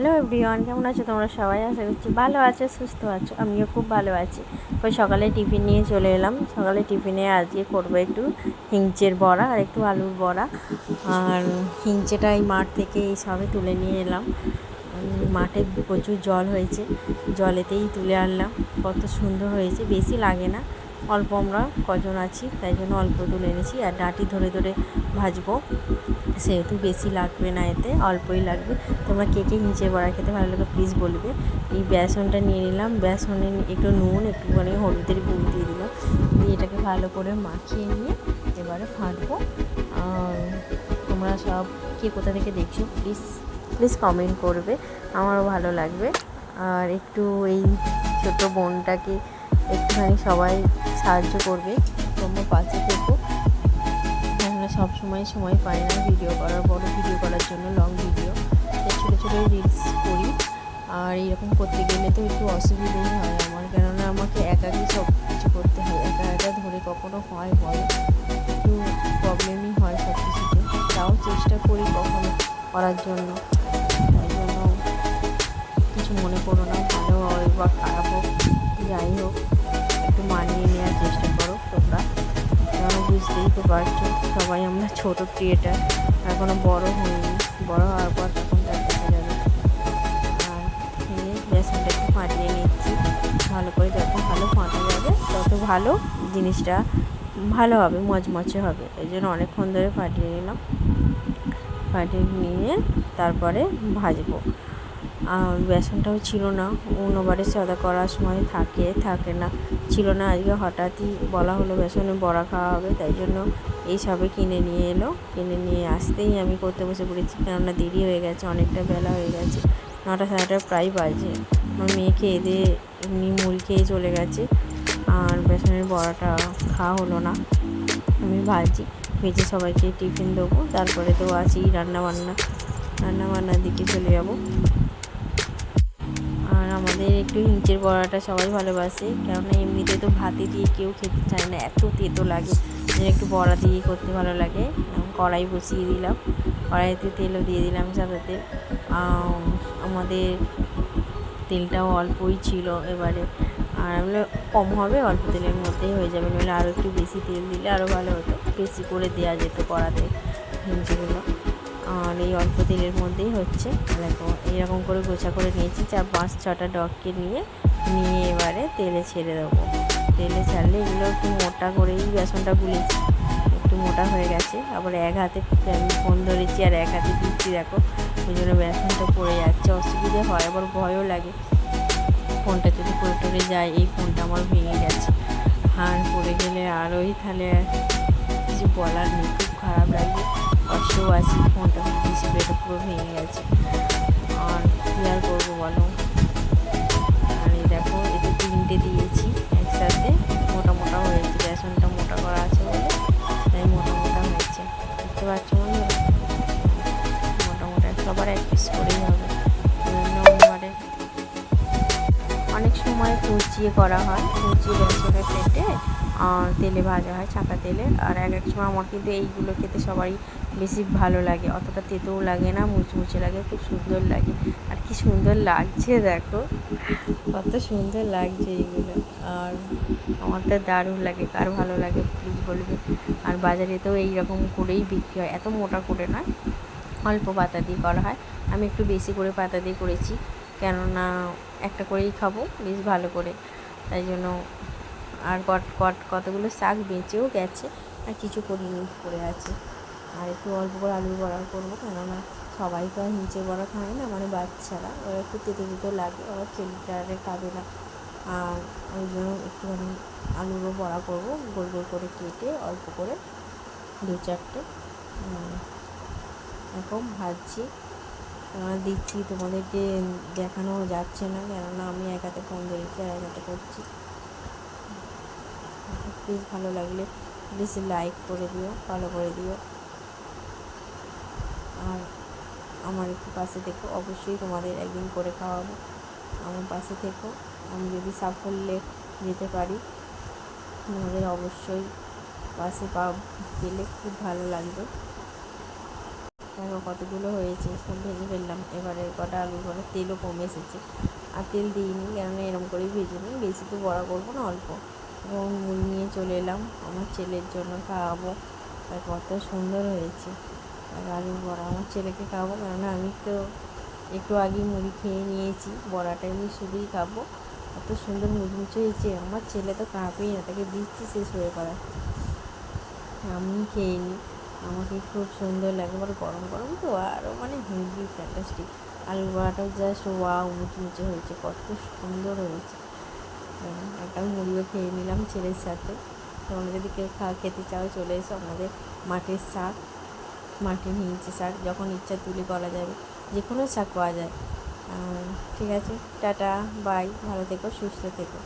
Hello everyone কেমন আছো? তোমরা সবাই আশা করছি ভালো আছো, সুস্থ আছো, আমিও খুব ভালো আছি। ওই সকালে টিফিন নিয়ে চলে এলাম। সকালে টিফিনে আজকে করব একটু হিংচের বড়া আর একটু আলুর বড়া। আর হিংচেটা এই মাঠ থেকে এই সবে তুলে নিয়ে এলাম। মাঠে প্রচুর জল হয়েছে, জলেতেই তুলে আনলাম। কত সুন্দর হয়েছে, বেশি লাগে না। অল্প আমরা কজন আছি, তাই জন্য অল্প তুলে এনেছি আর ডাঁটি ধরে ধরে ভাজবো। সেহেতু বেশি লাগবে না এতে, অল্পই লাগবে। তোমরা কে কে নিচে বড়া খেতে ভালো লাগে প্লিজ বলবে। এই বেসনটা নিয়ে নিলাম, বেসনে একটু নুন একটুখানি হলুদের গুঁড়ো দিয়ে দিলাম। দিয়ে এটাকে ভালো করে মাখিয়ে নিয়ে এবারে ফাটবো। তোমরা সব কে কোথা থেকে দেখছ প্লিজ প্লিজ কমেন্ট করবে। আমারও ভালো লাগবে। আর একটু এই ছোট বোনটাকে একটুখানি সবাই সাহায্য করবে, তোমরা পাশে থেকো। আমরা সব সময় সময় পাই না ভিডিও করার, বড় ভিডিও করার জন্য লং ভিডিও ছোটো ছোটো রিলস করি। আর এরকম করতে গেলে তো একটু অসুবিধেই হয় আমার, কেননা আমাকে একাকি সব কিছু করতে হয়। একা একা ধরে কখনো হয় বলো একটু প্রবলেমই হয় সব কিছুতে। তাও চেষ্টা করি কখনো করার জন্য। জন্য কিছু মনে করো না, ভালো হয় বা খারাপ হোক, যাই হোক। একটু মানিয়ে নেওয়ার চেষ্টা করো তোমরা। কারণ বুঝতেই তো পারছ, সবাই আমরা ছোটো ক্রিয়েটার এখনও বড় হইনি। বড় হওয়ার পর তখন তার দেখা যাবে। আর এই বেসনটা একটু ফাটিয়ে নিচ্ছি। ভালো করে যত ভালো ফাটা যাবে, তত ভালো জিনিসটা ভালো হবে, মচমচে হবে। এই জন্য অনেকক্ষণ ধরে ফাটিয়ে নিলাম। ফাটিয়ে নিয়ে তারপরে ভাজবো। বেসনটাও ছিল না। অন্যবারে সাদা করার সময় থাকে থাকে না। ছিল না আজকে, হঠাৎই বলা হলো বেসনে বড়া খাওয়া হবে, তাই জন্য এই সবে কিনে নিয়ে এলো। কিনে নিয়ে আসতেই আমি করতে বসে পড়েছি, কেননা দেরি হয়ে গেছে, অনেকটা বেলা হয়ে গেছে। নটা সাড়েটা প্রায় বাজে। আমার মেয়ে খেয়ে দিয়ে এমনি মুড়ি খেয়ে চলে গেছে। আর বেসনের বড়াটা খাওয়া হলো না। আমি ভাজি, ভেজে সবাইকে টিফিন দেবো, তারপরে তো আছি রান্না বান্না রান্না বান্নার দিকে চলে যাব। আমাদের একটু হিঞ্চের বড়াটা সবাই ভালোবাসে। কেননা এমনিতে তো ভাতে দিয়ে কেউ খেতে চায় না, এত তেতো লাগে। একটু বড়া দিয়ে করতে ভালো লাগে। কড়াই বসিয়ে দিলাম। কড়াইতে তেলও দিয়ে দিলাম তেল আমাদের তেলটাও অল্পই ছিল এবারে। আর আমরা কম হবে, অল্প তেলের মধ্যেই হয়ে যাবে। নইলে আরও একটু বেশি তেল দিলে আরও ভালো হতো। বেশি করে দেওয়া যেত কড়াতে হিঞ্চিগুলো আর এই অল্প তেলের মধ্যেই হচ্ছে। দেখো এরকম করে গোছা করে নিয়েছি চার পাঁচ ছটা ডগকে নিয়ে নিয়ে এবারে তেলে ছেড়ে দেবো। তেলে ছাড়লে এগুলো একটু মোটা করেই বেসনটা গুলেছি, একটু মোটা হয়ে গেছে। আবার এক হাতে আমি ফোন ধরেছি আর এক হাতে দিচ্ছি, দেখো, ওই জন্য বেসনটা পড়ে যাচ্ছে। অসুবিধে হয়, আবার ভয়ও লাগে। ফোনটা যদি পড়ে টরে যায়, এই ফোনটা আমার ভেঙে গেছে। আর পড়ে গেলে আরোই তাহলে কিছু বলার নেই, খুব খারাপ লাগে। কষ্টও আছে, ফোনটা ডিসপ্লেটা পুরো ভেঙে গেছে। আর কী আর করব বলো? আর এই দেখো এতে তিনটে দিয়েছি একসাথে, মোটা মোটা হয়েছে, বেসনটা মোটা করা আছে বলে, তাই মোটা মোটা হয়েছে। দেখতে পাচ্ছ বন্ধু? মোটা মোটা, সবার এক পিস করেই হবে। বিভিন্ন অনেক সময় কুচিয়ে করা হয়, কুচিয়ে বেসনে কেটে আর তেলে ভাজা হয় ছাঁকা তেলে। আর এক এক সময় আমার কিন্তু এইগুলো খেতে সবারই বেশি ভালো লাগে। অতটা তেতেও লাগে না, মুচমুচে লাগে, খুব সুন্দর লাগে। আর কি সুন্দর লাগছে, দেখো। কত সুন্দর লাগছে এইগুলো। আর আমার তো দারুণ লাগে, কার ভালো লাগে প্লিজ বলবে। আর বাজারে তো এইরকম করেই বিক্রি হয়। এত মোটা করে নয়, অল্প পাতা দিয়ে করা হয়। আমি একটু বেশি করে পাতা দিয়ে করেছি, কেননা একটা করেই খাব, বেশ ভালো করে। তাই জন্য আর কট কট কতগুলো শাক বেঁচেও গেছে আর কিছু করিনি, পড়ে আছে। আর একটু অল্প করে আলু বড়া করব, কেননা সবাই তো আর নিচে বড়া খায় না মানে বাচ্চারা। ওরা একটু তেতে তেতো লাগে, ওরা ছেলেটারে খাবে না। আর ওই জন্য একটুখানি আলুরও বড়া করব, গোল গোল করে কেটে অল্প করে দু চারটে। এরকম ভাজছি। দিচ্ছি তোমাদেরকে দেখানো যাচ্ছে না, কেননা আমি এক হাতে ফোন ধরেছি আর এক হাতে করছি। প্লিজ ভালো লাগলে প্লিজ লাইক করে দিও ফলো করে দিও। আর আমার একটু পাশে থেকো, অবশ্যই তোমাদের একদিন করে খাওয়াবো। আমার পাশে থেকো, আমি যদি সাফল্যে যেতে পারি, তোমাদের অবশ্যই পাশে পা পেলে খুব ভালো লাগবে। দেখো কতগুলো হয়েছে, সব ভেজে ফেললাম। এবারে কটা আলু কটা তেলও কমে এসেছে। আর তেল দিইনি, কেননা এরম করেই ভেজে নিই, বেশি তো বড়া করব না, অল্প। এবং মুড়ি নিয়ে চলে এলাম। আমার ছেলের জন্য খাওয়াবো। আর কত সুন্দর হয়েছে। আর আলুর বড়া আমার ছেলেকে খাওয়াবো কেননা আমি তো একটু আগেই মুড়ি খেয়ে নিয়েছি। বড়াটা এমনি শুধুই খাব। এত সুন্দর মুচমুচে হয়েছে। আমার ছেলে তো কাঁপেই না তাকে দিচ্ছি শেষ হয়ে পড়াচ্ছে আমি খেয়ে নিই আমাকে খুব সুন্দর লাগে। আবার গরম গরম তো আরও মানে হেভি ফ্যান্টাস্টিক আলু বড়াটাও জাস্ট ওয়াও মুচমুচে হয়েছে। কত সুন্দর হয়েছে। হ্যাঁ, একটা মুড়িও খেয়ে নিলাম ছেলের সাথে। তোমরা যদি কেউ খা, খেতে চাও, চলে এসো আমাদের মাটির শাক মাঠে নিয়েছে শাক, যখন ইচ্ছা তুলে করা যাবে যে কোনো শাক পাওয়া যায়। ঠিক আছে, টাটা, বাই, ভালো থেকো, সুস্থ থেকো।